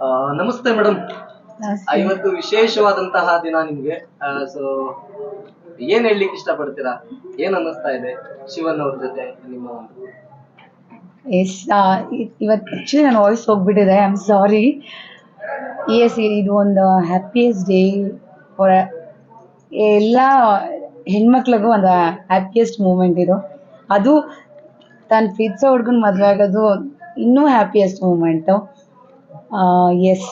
ನಮಸ್ತೆ ಮೇಡಮ್ ಇವತ್ತು ವಿಶೇಷವಾದಂತಹ ದಿನ ನಿಮ್ಗೆ. ಸೊ ಏನ್ ಹೇಳಲಿಕ್ಕೆ ಇಷ್ಟಪಡ್ತೀರಾ? ಏನ್ ಅನ್ನಿಸ್ತಾ ಇದೆ ಶಿವನ್ ಅವ್ರ ಜೊತೆ ನಿಮ್ಮ ಎಸ್ ಇವತ್ತು ಆ್ಯಕ್ಚುಲಿ ನಾನು ವಾಯ್ಸ್ ಹೋಗ್ಬಿಟ್ಟಿದೆ ಐ ಆಮ್ ಸಾರಿ ಎಸ್ ಇದು ಒಂದು ಹ್ಯಾಪಿಯೆಸ್ಟ್ ಡೇ ಫಾರ್ ಎಲ್ಲ ಹೆಣ್ಮಕ್ಳಿಗೂ ಒಂದು ಹ್ಯಾಪಿಯೆಸ್ಟ್ ಮೂಮೆಂಟ್ ಇದು. ಅದು ತನ್ನ ಪ್ರೀತಿಸೋ ಹುಡ್ಗನ ಮದುವೆ ಆಗೋದು ಇನ್ನೂ ಹ್ಯಾಪಿಯೆಸ್ಟ್ ಮೂಮೆಂಟು ಎಸ್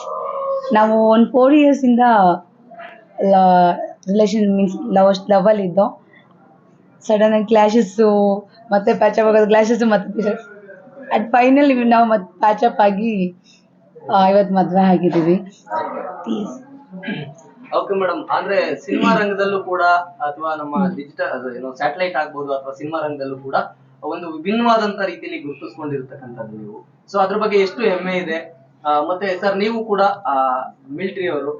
ನಾವು ಒಂದು ಫೋರ್ ಇಯರ್ಸಿಂದ ರಿಲೇಷನ್ ಮೀನ್ಸ್ ಲವ್ ಲವಲ್ಲಿದ್ದೋ ಸಡನ್ ಆಗಿ ಕ್ಲಾಶಸ್ಸು ಮತ್ತೆ ಪ್ಯಾಚಪ್ ಆಗೋದು ಕ್ಲಾಶಸ್ಸು ಮತ್ತೆ ಅಟ್ ಫೈನಲ್ ನಾವು ಮತ್ತೆ ಪ್ಯಾಚಪ್ ಆಗಿ ಇವತ್ತು ಮದುವೆ ಆಗಿದ್ದೀವಿ. ಪ್ಲೀಸ್ ಓಕೆ ಮೇಡಮ್ ಅಂದ್ರೆ ಸಿನಿಮಾ ರಂಗದಲ್ಲೂ ಕೂಡ ಅಥವಾ ನಮ್ಮ ಡಿಜಿಟಲ್ ಏನೋ ಸ್ಯಾಟಲೈಟ್ ಆಗ್ಬೋದು ಅಥವಾ ಸಿನಿಮಾ ರಂಗದಲ್ಲೂ ಕೂಡ ಒಂದು ವಿಭಿನ್ನವಾದಂತ ರೀತಿಯಲ್ಲಿ ಗುರುತಿಸ್ಕೊಂಡಿರ್ತಕ್ಕಂಥದ್ದು ನೀವು. ಸೊ ಅದ್ರ ಬಗ್ಗೆ ಎಷ್ಟು ಹೆಮ್ಮೆ ಇದೆ? ಮತ್ತೆ ಸರ್ ನೀವು ಕೂಡ ಮಿಲಿಟರಿ ಅವರು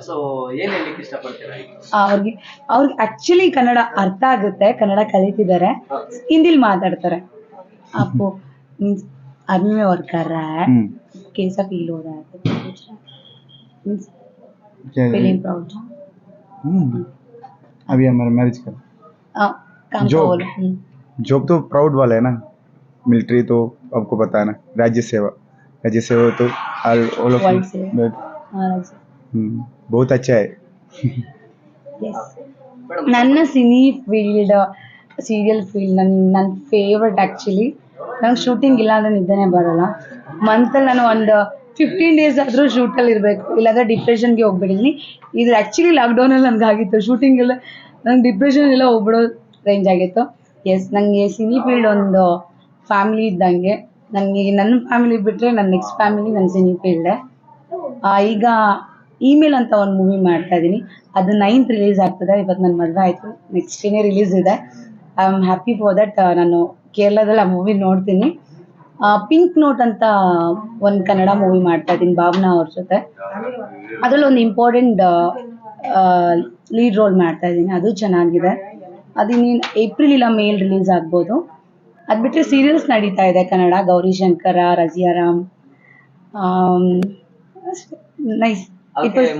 ಸೊ ಏನ್ ಹೇಳ್ಲಿಕ್ಕೆ ಇಷ್ಟಪಡ್ತೀರಾ ಈಗ? ಅವ್ರಿಗೆ ಅವ್ರಿಗೆ ಆಕ್ಚುಲಿ ಕನ್ನಡ ಅರ್ಥ ಆಗುತ್ತೆ ಕನ್ನಡ ಕಲಿತಿದ್ದಾರೆ ಹಿಂದಿಲಿ ಮಾತಾಡ್ತಾರೆ आपको मीन्स आर्मी में वर्क कर रहा है हम्म, कैसा फील हो रहा है तो पूछ रहा है मीन्स क्या- फीलिंग प्राउड हम्म, अभी हमारा मैरिज कर काम का Job. बोलो हम्म, जॉब तो प्राउड वाला है ना मिलिट्री तो आपको पता है ना राज्य सेवा राज्य सेवा तो ऑल ऑल ऑफ World सेवा। हाँ, right. बहुत अच्छा है Yes. ಮೇಡಮ್ ನನ್ನ ಸಿನಿ ಫೀಲ್ಡ್ ಸೀರಿಯಲ್ ಫೀಲ್ಡ್ ನನ್ನ ನನ್ನ ಫೇವ್ರೆಟ್ ಆ್ಯಕ್ಚುಲಿ ನಂಗೆ ಶೂಟಿಂಗ್ ಇಲ್ಲ ಅಂದ್ರೆ ನಿದ್ದೆನೇ ಬರಲ್ಲ ಮಂತಲ್ಲಿ ನಾನು ಒಂದು ಫಿಫ್ಟೀನ್ ಡೇಸ್ ಆದರೂ ಶೂಟಲ್ಲಿ ಇರಬೇಕು ಇಲ್ಲಾಂದ್ರೆ ಡಿಪ್ರೆಷನ್ಗೆ ಹೋಗ್ಬಿಟ್ಟಿದ್ದೀನಿ ಇದು ಆ್ಯಕ್ಚುಲಿ ಲಾಕ್ಡೌನಲ್ಲಿ ನನಗೆ ಆಗಿತ್ತು ಶೂಟಿಂಗ್ ಎಲ್ಲ ನಂಗೆ ಡಿಪ್ರೆಷನ್ ಎಲ್ಲ ಹೋಗ್ಬಿಡೋ ರೇಂಜ್ ಆಗಿತ್ತು ಎಸ್ ನನಗೆ ಸಿನಿ ಫೀಲ್ಡ್ ಒಂದು ಫ್ಯಾಮಿಲಿ ಇದ್ದಂಗೆ ನನಗೆ ನನ್ನ ಫ್ಯಾಮಿಲಿ ಬಿಟ್ಟರೆ ನನ್ನ ನೆಕ್ಸ್ಟ್ ಫ್ಯಾಮಿಲಿ ನನ್ನ ಸಿನಿ ಫೀಲ್ಡೆ ಈಗ ಇಮೇಲ್ ಅಂತ ಒಂದು ಮೂವಿ ಮಾಡ್ತಾ ಇದ್ದೀನಿ. ಅದು ನೈನ್ತ್ ರಿಲೀಸ್ ಆಗ್ತದೆ ಇವತ್ತು ನನ್ನ ಮದುವೆ ಆಯಿತು. ನೆಕ್ಸ್ಟ್ ಡೇನೇ ರಿಲೀಸ್ ಇದೆ. I am happy for that ನಾನು ಕೇರಳದಲ್ಲಿ ಆ ಮೂವಿ ನೋಡ್ತೀನಿ. ಪಿಂಕ್ ನೋಟ್ ಅಂತ ಒಂದು ಕನ್ನಡ ಮೂವಿ ಮಾಡ್ತಾ ಇದ್ದೀನಿ, ಭಾವನಾ ಅವ್ರ ಜೊತೆ. ಅದರಲ್ಲಿ ಒಂದು ಇಂಪಾರ್ಟೆಂಟ್ ಲೀಡ್ ರೋಲ್ ಮಾಡ್ತಾ ಇದ್ದೀನಿ. ಅದು ಚೆನ್ನಾಗಿದೆ. ಅದು ಇನ್ನೇನು ಏಪ್ರಿಲ್ ಇಲ್ಲ ಮೇಲ್ ರಿಲೀಸ್ ಆಗ್ಬೋದು. ಅದು ಸೀರಿಯಲ್ಸ್ ನಡೀತಾ ಇದೆ ಕನ್ನಡ. ಗೌರಿ ಶಂಕರ ರಜಿಯಾರಾಮ್ ನೈಸ್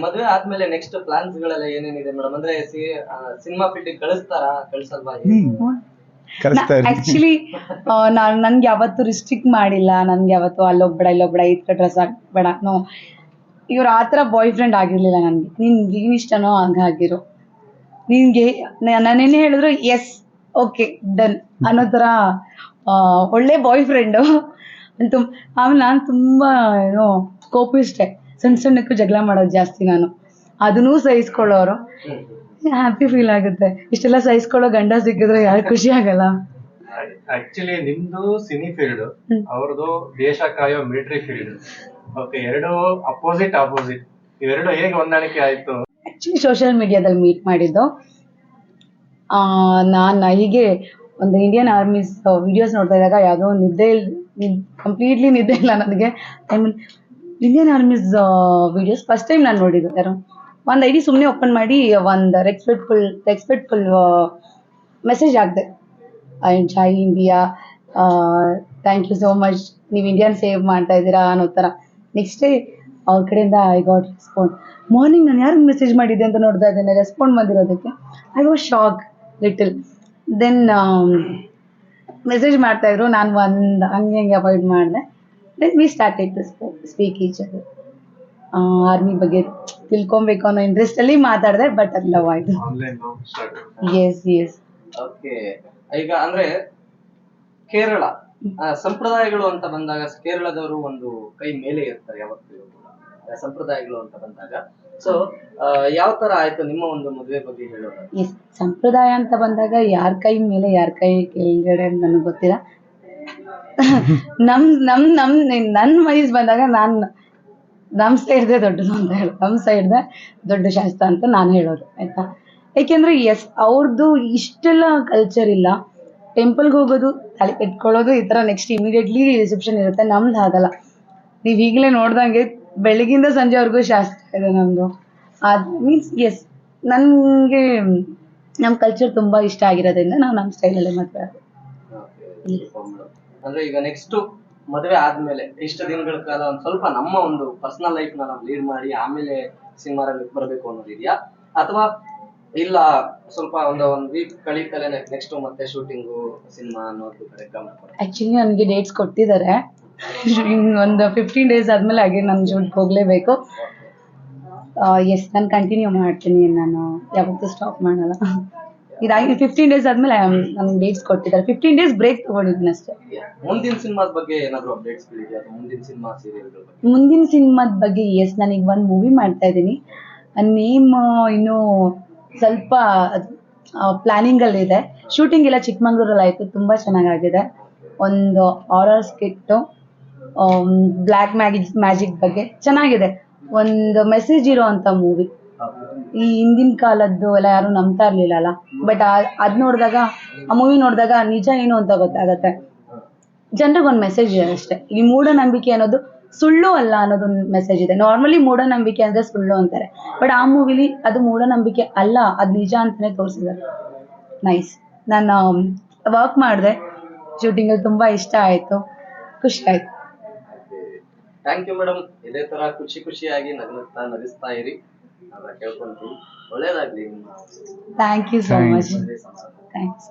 ಮದುವೆ ಆದ್ಮೇಲೆ ನೆಕ್ಸ್ಟ್ ಪ್ಲಾನ್ಸ್ ಗಳೆಲ್ಲ ಏನೇನಿದೆ ಮೇಡಮ್ ಅಂದ್ರೆ ಸಿನಿಮಾ ಫೀಲ್ಡ್ ಕಳಿಸ್ತಾರ? ಕಳಿಸಲ್ವಾ ಆಕ್ಚುಲಿ ನಾನು ನನ್ಗೆ ಯಾವತ್ತು ರಿಸ್ಟ್ರಿಕ್ಟ್ ಮಾಡಿಲ್ಲ. ನನ್ಗೆ ಯಾವತ್ತು ಅಲ್ಲೋಗ್ಬೇಡ ಇಲ್ಲೋಗ್ಬೇಡ ಈ ತರ ಡ್ರೆಸ್ ಹಾಕ್ಬೇಡ ನೋ ಇವ್ರು ಆ ಥರ ಬಾಯ್ ಫ್ರೆಂಡ್ ಆಗಿರ್ಲಿಲ್ಲ ನನಗೆ. ನಿನ್ಗೆ ಏನು ಇಷ್ಟನೋ ಹಂಗಾಗಿರು. ನಿನ್ಗೆ ನಾನೇನೇ ಹೇಳಿದ್ರು ಎಸ್ ಓಕೆ ಡನ್ ಅನ್ನೋ ತರ ಒಳ್ಳೆ ಬಾಯ್ ಫ್ರೆಂಡು ತುಂಬ ಆಮೇಲೆ ನಾನು ತುಂಬಾ ಏನೋ ಕೋಪಿಷ್ಟೆ ಸಣ್ಣ ಸಣ್ಣಕ್ಕೂ ಜಗಳ ಮಾಡೋದು ಜಾಸ್ತಿ ನಾನು. ಅದನ್ನೂ ಸಹಿಸ್ಕೊಳ್ಳೋರು. ಹ್ಯಾಪಿ ಫೀಲ್ ಆಗುತ್ತೆ. ಇಷ್ಟೆಲ್ಲ ಸಹಿಸ್ಕೊಳ್ಳೋ ಗಂಡ ಸಿಕ್ಕಿದ್ರೆ ಯಾರು ಖುಷಿ ಆಗಲ್ಲ. ಆಕ್ಚುಲಿ ನಿಮ್ದು ಸಿನಿ ಫೀಲ್ಡ್. ಅವ್ರದ್ದು ದೇಶ ಕಾಯೋ ಮಿಲಿಟರಿ ಫೀಲ್ಡ್ ಓಕೆ ಎರಡು ಅಪೋಸಿಟ್ ಅಪೋಸಿಟ್ ಇವೆರಡು ಹೇಗೆ ಹೊಂದಾಣಿಕೆ ಆಯ್ತು? ಆ್ಯಕ್ಚುಲಿ ಸೋಷಿಯಲ್ ಮೀಡಿಯಾದಲ್ಲಿ ಮೀಟ್ ಮಾಡಿದ್ದು. ನಾನು ಹೀಗೆ ಒಂದು ಇಂಡಿಯನ್ ಆರ್ಮೀಸ್ ವಿಡಿಯೋಸ್ ನೋಡ್ತಾ ಇದ್ದಾಗ ಯಾವುದೋ ನಿದ್ದೆ ನಿದ್ದೆ ಕಂಪ್ಲೀಟ್ಲಿ ನಿದ್ದೆ ಇಲ್ಲ ನನಗೆ. I mean Indian armies videos first time ನಾನು ನೋಡಿದ್ದು ಯಾರು? ಒಂದು ಐ ಡಿ ಸುಮ್ಮನೆ ಓಪನ್ ಮಾಡಿ, ಒಂದು ರೆಸ್ಪೆಕ್ಟ್ಫುಲ್ ರೆಸ್ಪೆಕ್ಟ್ಫುಲ್ ಮೆಸೇಜ್ ಆಗಿದೆ I Jai India thank you so much ನೀವು ಇಂಡಿಯನ್ ಸೇವ್ ಮಾಡ್ತಾ ಇದ್ದೀರಾ ಅನ್ನೋ ಥರ. ನೆಕ್ಸ್ಟ್ ಡೇ ಅವ್ರ ಕಡೆಯಿಂದ ಐ ಗಾಟ್ ರೆಸ್ಪಾಂಡ್ ಮಾರ್ನಿಂಗ್ ನಾನು ಯಾರಿಗೆ ಮೆಸೇಜ್ ಮಾಡಿದ್ದೆ ಅಂತ ನೋಡ್ತಾ ಇದ್ದೇನೆ respond ಬಂದಿರೋದಕ್ಕೆ. I was shock little then message ಮಾಡ್ತಾ ಇದ್ರು. ನಾನು ಒಂದು ಹಂಗೆ ಹಂಗೆ ಅವಾಯ್ಡ್ ಮಾಡಿದೆ. Then we start to speak each ಅದು ಆರ್ಮಿ ಬಗ್ಗೆ ತಿಳ್ಕೊಬೇಕು ಅನ್ನೋ ಇಂಟ್ರೆಸ್ಟಲ್ಲಿ ಮಾತಾಡಿದೆ ಬಟ್ ಅದು ಲವ್ ಆಯಿತು. Online start yes yes okay ಈಗ ಅಂದ್ರೆ ಕೇರಳ ಸಂಪ್ರದಾಯಗಳು ಅಂತ ಬಂದಾಗ ಕೇರಳದವರು ಒಂದು ಕೈ ಮೇಲೆ ಇರ್ತಾರೆ ಯಾವತ್ತೂ ಸಂಪ್ರದಾಯಗಳು ಅಂತ ಬಂದಾಗ. ಸೊ ಯಾವ ತರ ಆಯ್ತು ನಿಮ್ಮ ಒಂದು ಮದುವೆ ಬಗ್ಗೆ ಹೇಳೋದು? ಎಸ್ ಸಂಪ್ರದಾಯ ಅಂತ ಬಂದಾಗ ಯಾರ ಕೈ ಮೇಲೆ ಯಾರ ಕೈ ಕೆಳಗಡೆ ಅಂತ ನನಗೆ ಗೊತ್ತಿಲ್ಲ. ನಮ್ ನಮ್ ನಮ್ ನನ್ನ ವಯಸ್ಸು ಬಂದಾಗ ನಾನು ನಮ್ಮ ಸೈಡ್ದೆ ದೊಡ್ಡದು ಅಂತ ಹೇಳಿ. ನಮ್ಮ ಸೈಡ್ದೆ ದೊಡ್ಡ ಶಾಸ್ತ್ರ ಅಂತ ನಾನು ಹೇಳೋದು, ಆಯ್ತಾ? ಯಾಕೆಂದ್ರೆ ಎಸ್ ಅವ್ರದ್ದು ಇಷ್ಟೆಲ್ಲ ಕಲ್ಚರ್ ಇಲ್ಲ. ಟೆಂಪಲ್ಗೆ ಹೋಗೋದು, ತಲೆ ಕಟ್ಕೊಳ್ಳೋದು, ಈ ಥರ ನೆಕ್ಸ್ಟ್ ಇಮಿಡಿಯೇಟ್ಲಿ ರಿಸೆಪ್ಷನ್ ಇರುತ್ತೆ. ನಮ್ದು ಆಗಲ್ಲ ನೀವು ಈಗಲೇ ನೋಡ್ದಂಗೆ ಬೆಳಗಿಂದ ಸಂಜೆವರೆಗೂ ಶಾಸ್ತ್ರ ಇದೆ ನಮ್ಮದು ಅದು ಮೀನ್ಸ್ ಎಸ್ ನನಗೆ ನಮ್ಮ ಕಲ್ಚರ್ ತುಂಬಾ ಇಷ್ಟ ಆಗಿರೋದ್ರಿಂದ ನಾವು ನಮ್ಮ ಸ್ಟೈಲಲ್ಲೇ ಮದುವೆ. ಅಂದ್ರೆ ಈಗ ನೆಕ್ಸ್ಟ್ ಮದುವೆ ಆದ್ಮೇಲೆ ಇಷ್ಟು ದಿನಗಳ ಕಾಲ ಒಂದ್ ಸ್ವಲ್ಪ ನಮ್ಮ ಒಂದು ಪರ್ಸನಲ್ ಲೈಫ್ನ ನಾವು ಲೀಡ್ ಮಾಡಿ ಆಮೇಲೆ ಸಿನಿಮಾ ಬರಬೇಕು ಅನ್ನೋದಿದೆಯಾ ಅಥವಾ ಇಲ್ಲ ಸ್ವಲ್ಪ ಒಂದು ಒಂದ್ ವೀಕ್ ಕಳೀತಲೇ ನೆಕ್ಸ್ಟ್ ಮತ್ತೆ ಶೂಟಿಂಗು ಸಿನಿಮಾ ಅನ್ನೋದು ಕಡೆ ಗಮನ. ಆ್ಯಕ್ಚುಲಿ ನನಗೆ ಡೇಟ್ಸ್ ಕೊಟ್ಟಿದ್ದಾರೆ ಒಂದು ಫಿಫ್ಟೀನ್ ಡೇಸ್ ಆದಮೇಲೆ ಹಾಗೆ ನನ್ನ ಶೂಟ್ಗೆ ಹೋಗ್ಲೇಬೇಕು. ಎಸ್ ನಾನು ಕಂಟಿನ್ಯೂ ಮಾಡ್ತೀನಿ. ನಾನು ಯಾವತ್ತೂ ಸ್ಟಾಪ್ ಮಾಡಲ್ಲ. ಇದಾಗಿ ಫಿಫ್ಟೀನ್ ಡೇಸ್ ಆದಮೇಲೆ ನನ್ಗೆ ಡೇಟ್ಸ್ ಕೊಟ್ಟಿದ್ದಾರೆ. ಫಿಫ್ಟೀನ್ ಡೇಸ್ ಬ್ರೇಕ್ ತೊಗೊಂಡಿದ್ದೀನಿ ಅಷ್ಟೇ. ಮುಂದಿನ ಸಿನಿಮಾದ ಬಗ್ಗೆ ಏನಾದರೂ ಅಪ್ಡೇಟ್ಸ್ ಮುಂದಿನ ಸಿನಿಮಾ ಸೀರಿಯಲ್ಗಳ ಬಗ್ಗೆ? ಮುಂದಿನ ಸಿನಿಮಾದ ಬಗ್ಗೆ ಎಸ್ ನಾನೀಗ ಒಂದು ಮೂವಿ ಮಾಡ್ತಾ ಇದ್ದೀನಿ. ನೇಮ್ ಇನ್ನೂ ಸ್ವಲ್ಪ ಪ್ಲ್ಯಾನಿಂಗಲ್ಲಿದೆ ಶೂಟಿಂಗ್ ಎಲ್ಲ ಚಿಕ್ಕಮಂಗ್ಳೂರಲ್ಲಿ ಆಯಿತು. ತುಂಬಾ ಚೆನ್ನಾಗಾಗಿದೆ. ಒಂದು ಆರರ್ ಸ್ಕಿಟ್ಟು ಬ್ಲ್ಯಾಕ್ ಮ್ಯಾಜಿಕ್ ಮ್ಯಾಜಿಕ್ ಬಗ್ಗೆ ಚೆನ್ನಾಗಿದೆ. ಒಂದು ಮೆಸೇಜ್ ಇರುವಂತ ಮೂವಿ ಈ ಹಿಂದಿನ ಕಾಲದ್ದು ಎಲ್ಲ ಯಾರು ನಂಬ್ತಾ ಇರ್ಲಿಲ್ಲ ಅಲ್ಲ? ಬಟ್ ಅದ್ ನೋಡಿದಾಗ, ಆ ಮೂವಿ ನೋಡಿದಾಗ ನಿಜ ಏನು ಅಂತ ಗೊತ್ತಾಗತ್ತೆ. ಜನರಿಗೆ ಒಂದು ಮೆಸೇಜ್ ಇದೆ ಅಷ್ಟೇ. ಈ ಮೂಢನಂಬಿಕೆ ಅನ್ನೋದು ಸುಳ್ಳು ಅಲ್ಲ ಅನ್ನೋದೊಂದು ಮೆಸೇಜ್ ಇದೆ. ನಾರ್ಮಲಿ ಮೂಢನಂಬಿಕೆ ಅಂದ್ರೆ ಸುಳ್ಳು ಅಂತಾರೆ. ಬಟ್ ಆ ಮೂವಿಲಿ ಅದು ಮೂಢನಂಬಿಕೆ ಅಲ್ಲ, ಅದು ನಿಜ ಅಂತಾನೆ ತೋರಿಸಿದ್ದಾರೆ ನೈಸ್ ನಾನು ವರ್ಕ್ ಮಾಡಿದೆ. ಶೂಟಿಂಗಲ್ಲಿ ತುಂಬ ಇಷ್ಟ ಆಯಿತು. ಖುಷಿ ಆಯ್ತು. ಥ್ಯಾಂಕ್ ಯು ಮೇಡಮ್ ಇದೇ ತರ ಖುಷಿ ಖುಷಿಯಾಗಿ ನಗುತ್ತಾ ನಗಿಸ್ತಾ ಇರಿ. ಅಂತ ಕೇಳ್ಕೊಂತೀವಿ. ಒಳ್ಳೇದಾಗ್ಲಿ. ನಿಮ್ಮ ಥ್ಯಾಂಕ್ ಯು ಸೋ ಮಚ್ ಮದುವೆ ಸಮಾರಂಭ ಥ್ಯಾಂಕ್ಸ್